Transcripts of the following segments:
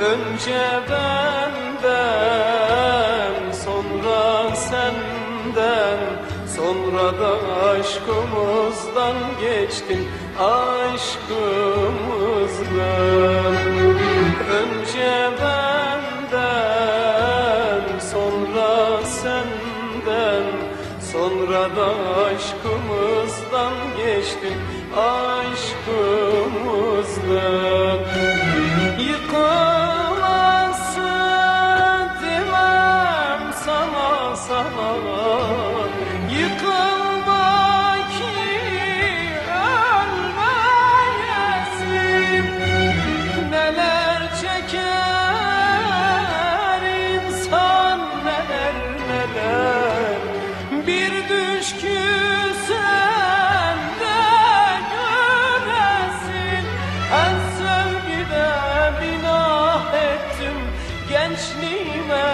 Önce benden, sonra senden Sonra da aşkımızdan geçtin aşkımızdan. Önce benden, sonra senden Sonra da aşkımızdan geçtin aşkımızdan Gençliğime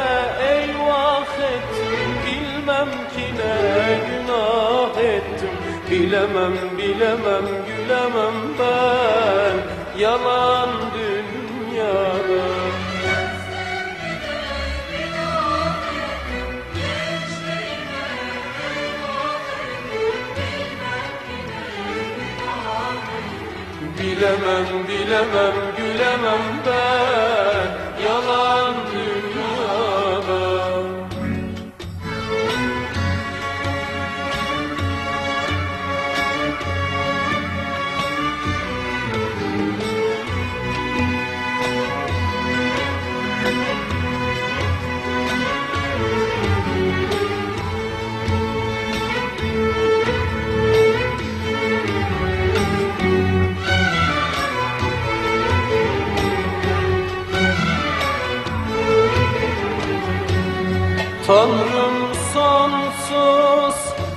eyvah ettim. Bilmem ki ne günah ettim. Bilemem bilemem gülemem ben. Yalan dünyada. Bilemem bilemem gülemem ben Tanrım sonsuz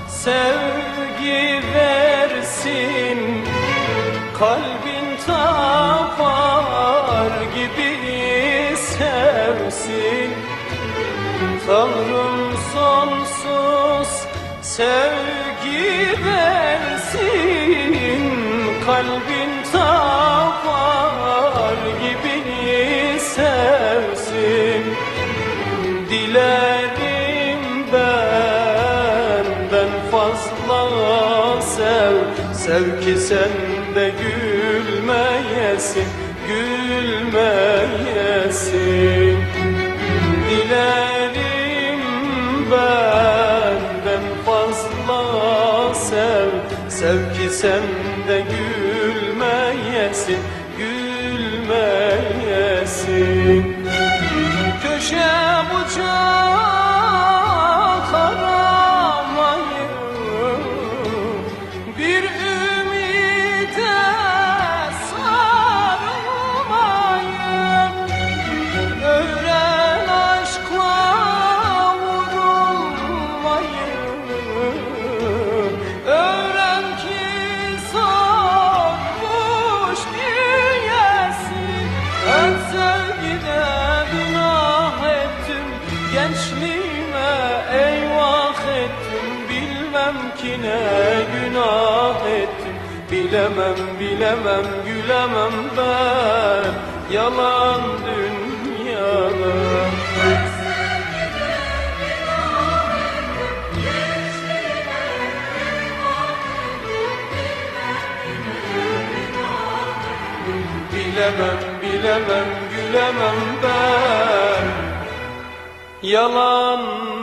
sevgi versin. Kalbin tapar gibi sevsin. Tanrım sonsuz sevgi versin. Kalbin tapar gibi sevsin. Dilerim sev Sev ki sen de gülmeyesin Gülmeyesin. Dilerim benden fazla sev Sev ki sen de gülmeyesin Gülmeyesin. Köşe Bilmem ki ne günah ettim. Bilemem bilemem gülemem ben. Yalan dünyada. Bilemem bilemem gülemem ben. Yalan